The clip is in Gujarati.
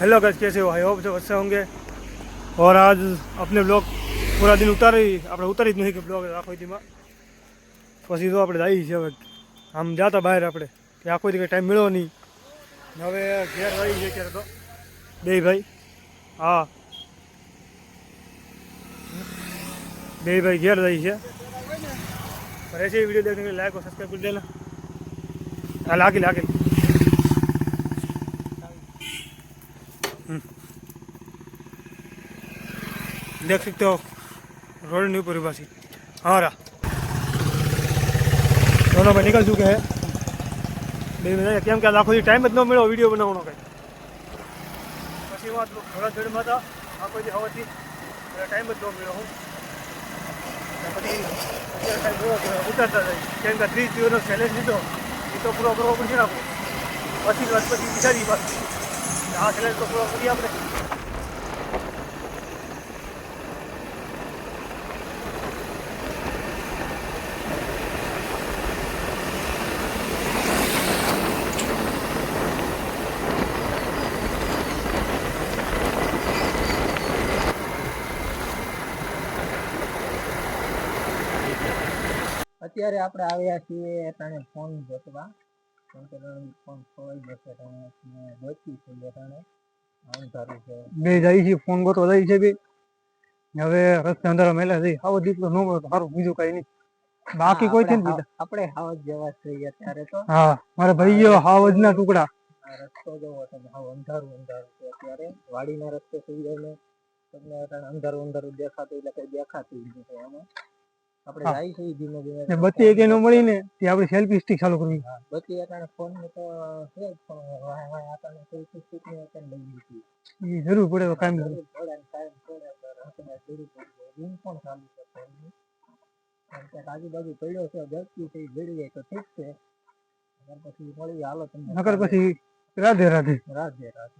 हेलो गज कैसे हो आई होप सब अच्छे होंगे और आज अपने ब्लॉग પૂરા દિન ઉતારી આપણે ઉતારી જ નહીં કે બ્લોગ આખો દીમાં પછી તો આપણે જઈએ છીએ હવે આમ જાતા બહાર આપણે કે આખો દી કંઈ ટાઈમ મળ્યો નહીં ને હવે ઘેર રહી છે ક્યારે તો બે ભાઈ હા બે ભાઈ ઘેર રહી છે और ऐसे ही वीडियो देखने के लिए लाइक और सब्सक्राइब कर देना देख सकते हो रोड नहीं पूरी बासी हाँ रहा दोनों में निकल चुके हैं બે મિનિટ કેમ કે આખો ટાઈમ જ ન મળ્યો વિડીયો બનાવવાનો કંઈ પછી વાત થોડા જોડમાં હતા આખો દી હવાથી ટાઈમ જ ન મળ્યો હું અને પછી અત્યારે કાંઈ જોયો તો ઉતારતા જાય કેમ કે ત્રીસ દિવસનો ચેલેન્જ લીધો એ તો પૂરો કરવો પડશે ને આપણે પછી વાત પછી વિચારી પાછું આ ચેલેન્જ તો પૂરો કરીએ આપણે અત્યારે આપણે આવ્યા છીએ તને ફોન ગોતવા બે જાય છે ફોન ગોતો જાય છે બે. હવે રસ્તે અંદર મેલા જઈ આવો દીકરો નો મળે સારું બીજું કઈ નહીં. બાકી કોઈ છે ને આપણે હાવજ જેવા છીએ અત્યારે તો. હા મારા ભાઈઓ હાવજના ટુકડા આ રસ્તો જોવો તમે હાવ અંધારું અંધારું છે અત્યારે. વાડીના રસ્તે થઈ ગયો તમને અંધારું અંધારું દેખાતું એટલે કઈ દેખાતું જ નથી આમાં. આપણે. જાય છે ધીમે ધીમે ને બત્તી એક નો મળી ને તે આપણે સેલ્ફી સ્ટિક ચાલુ કરવી. બત્તી અત્યારે ફોન ને તો છે વાહ આપણને સેલ્ફી સ્ટિક ને અત્યારે લઈ લીધી એ જરૂર પડે તો કામ જરૂર પડે ને પડે તો રાતના જરૂર પડે. ring પણ ચાલુ છે આજુબાજુ પડ્યો છે ગળતી છે ઈ જડી જાય તો ઠીક છે. નકર પછી મળી હાલો તમને નકર પછી રાધે રાધે. રાધે રાધે.